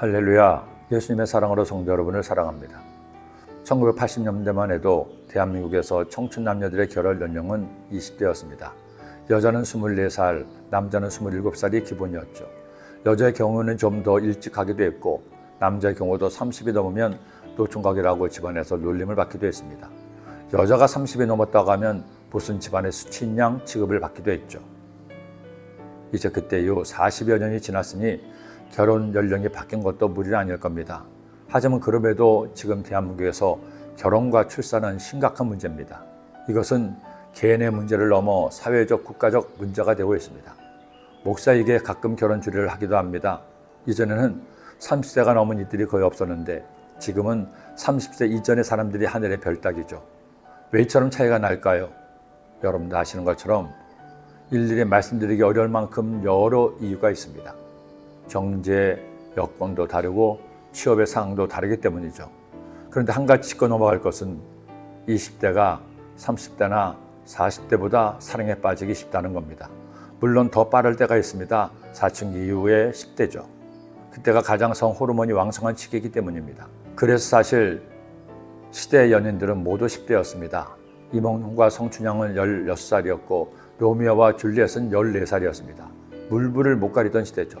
할렐루야. 예수님의 사랑으로 성도 여러분을 사랑합니다. 1980년대만 해도 대한민국에서 청춘 남녀들의 결혼 연령은 20대였습니다. 여자는 24살, 남자는 27살이 기본이었죠. 여자의 경우는 좀 더 일찍 하기도 했고 남자의 경우도 30이 넘으면 노총각이라고 집안에서 놀림을 받기도 했습니다. 여자가 30이 넘었다고 하면 무슨 집안의 수치인 양 취급을 받기도 했죠. 이제 그때 이후 40여 년이 지났으니 결혼 연령이 바뀐 것도 무리는 아닐 겁니다. 하지만 그럼에도 지금 대한민국에서 결혼과 출산은 심각한 문제입니다. 이것은 개인의 문제를 넘어 사회적, 국가적 문제가 되고 있습니다. 목사에게 가끔 결혼 주례를 하기도 합니다. 이전에는 30세가 넘은 이들이 거의 없었는데 지금은 30세 이전의 사람들이 하늘의 별따기죠. 왜 이처럼 차이가 날까요? 여러분도 아시는 것처럼 일일이 말씀드리기 어려울 만큼 여러 이유가 있습니다. 경제 여건도 다르고 취업의 상황도 다르기 때문이죠. 그런데 한 가지 짚고 넘어갈 것은 20대가 30대나 40대보다 사랑에 빠지기 쉽다는 겁니다. 물론 더 빠를 때가 있습니다. 사춘기 이후의 10대죠. 그때가 가장 성 호르몬이 왕성한 시기이기 때문입니다. 그래서 사실 시대의 연인들은 모두 10대였습니다. 이몽룡과 성춘향은 16살이었고 로미오와 줄리엣은 14살이었습니다. 물불을 못 가리던 시대죠.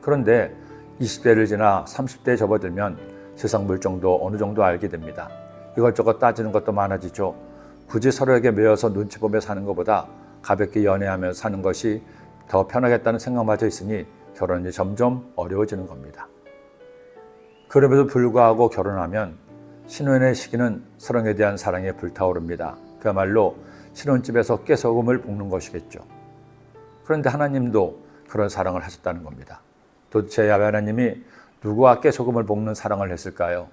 그런데 20대를 지나 30대에 접어들면 세상 물정도 어느 정도 알게 됩니다. 이것저것 따지는 것도 많아지죠. 굳이 서로에게 매여서 눈치 보며 사는 것보다 가볍게 연애하며 사는 것이 더 편하겠다는 생각마저 있으니 결혼이 점점 어려워지는 겁니다. 그럼에도 불구하고 결혼하면 신혼의 시기는 서로에 대한 사랑에 불타오릅니다. 그야말로 신혼집에서 깨소금을 볶는 것이겠죠. 그런데 하나님도 그런 사랑을 하셨다는 겁니다. 도대체 야외 하나님이 누구와 깨소금을 볶는 사랑을 했을까요?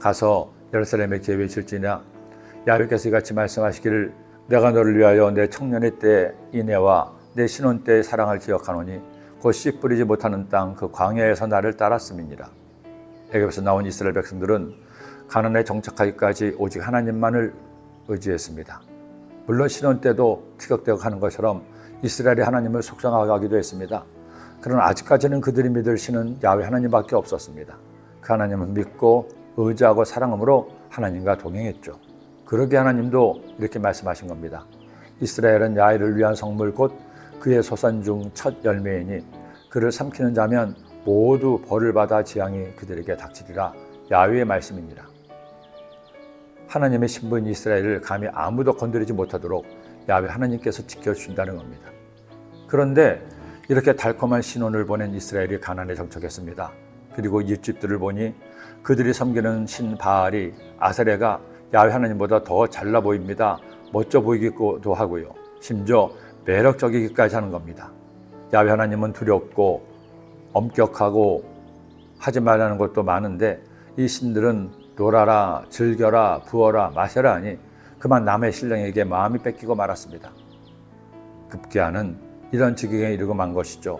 가서 예루살렘에 계획실지냐 야외께서 이같이 말씀하시기를 내가 너를 위하여 내 청년의 때 이내와 내 신혼 때의 사랑을 기억하노니 곧 씨 뿌리지 못하는 땅 그 광야에서 나를 따랐음이니라. 애굽에서 나온 이스라엘 백성들은 가난에 정착하기까지 오직 하나님만을 의지했습니다. 물론 신혼 때도 티격태격하는 것처럼 이스라엘이 하나님을 속상하기도 했습니다. 그러나 아직까지는 그들이 믿을 신은 야외 하나님밖에 없었습니다. 그 하나님을 믿고 의지하고 사랑함으로 하나님과 동행했죠. 그러게 하나님도 이렇게 말씀하신 겁니다. 이스라엘은 야훼를 위한 성물 곧 그의 소산 중 첫 열매이니 그를 삼키는 자면 모두 벌을 받아 재앙이 그들에게 닥치리라 야훼의 말씀이니라. 하나님의 신부인 이스라엘을 감히 아무도 건드리지 못하도록 야훼 하나님께서 지켜주신다는 겁니다. 그런데 이렇게 달콤한 신혼을 보낸 이스라엘이 가난에 정착했습니다. 그리고 이집들을 보니 그들이 섬기는 신 바알이 아세레가 야훼 하나님보다 더 잘나 보입니다. 멋져 보이기도 하고요. 심지어 매력적이기까지 하는 겁니다. 야훼 하나님은 두렵고 엄격하고 하지 말라는 것도 많은데 이 신들은 놀아라, 즐겨라, 부어라, 마셔라 하니 그만 남의 신령에게 마음이 뺏기고 말았습니다. 급기야는 이런 지경에 이르고 만 것이죠.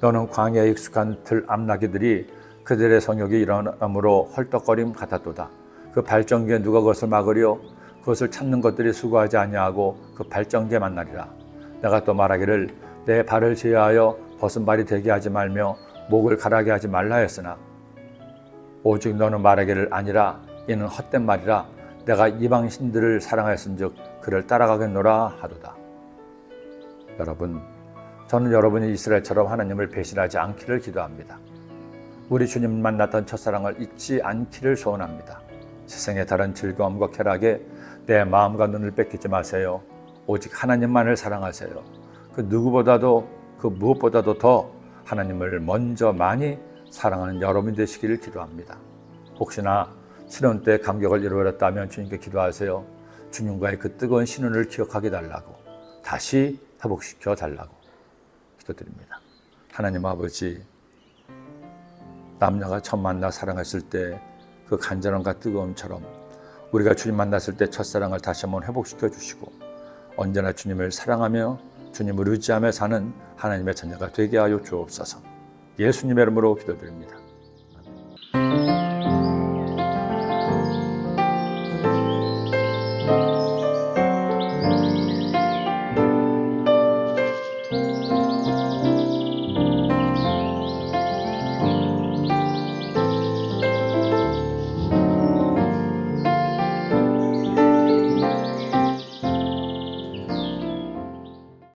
너는 광야에 익숙한 들 암나기들이 그들의 성욕이 일어남으로 헐떡거림 같았도다. 그 발전기에 누가 그것을 막으리요? 그것을 찾는 것들이 수고하지 아니하고 그 발전기에 만나리라. 내가 또 말하기를 내 발을 제하여 벗은 발이 되게 하지 말며 목을 가라게 하지 말라 했으나 오직 너는 말하기를 아니라 이는 헛된 말이라 내가 이방 신들을 사랑하였은즉 그를 따라가겠노라 하도다. 여러분, 저는 여러분이 이스라엘처럼 하나님을 배신하지 않기를 기도합니다. 우리 주님 만났던 첫사랑을 잊지 않기를 소원합니다. 세상의 다른 즐거움과 쾌락에 내 마음과 눈을 뺏기지 마세요. 오직 하나님만을 사랑하세요. 그 누구보다도 그 무엇보다도 더 하나님을 먼저 많이 사랑하는 여러분 되시기를 기도합니다. 혹시나 신혼 때 감격을 잃어버렸다면 주님께 기도하세요. 주님과의 그 뜨거운 신혼을 기억하게 달라고 다시 회복시켜 달라고 기도드립니다. 하나님 아버지 남녀가 처음 만나 사랑했을 때 그 간절함과 뜨거움처럼 우리가 주님 만났을 때 첫사랑을 다시 한번 회복시켜 주시고 언제나 주님을 사랑하며 주님을 의지하며 사는 하나님의 자녀가 되게 하여 주옵소서. 예수님의 이름으로 기도드립니다.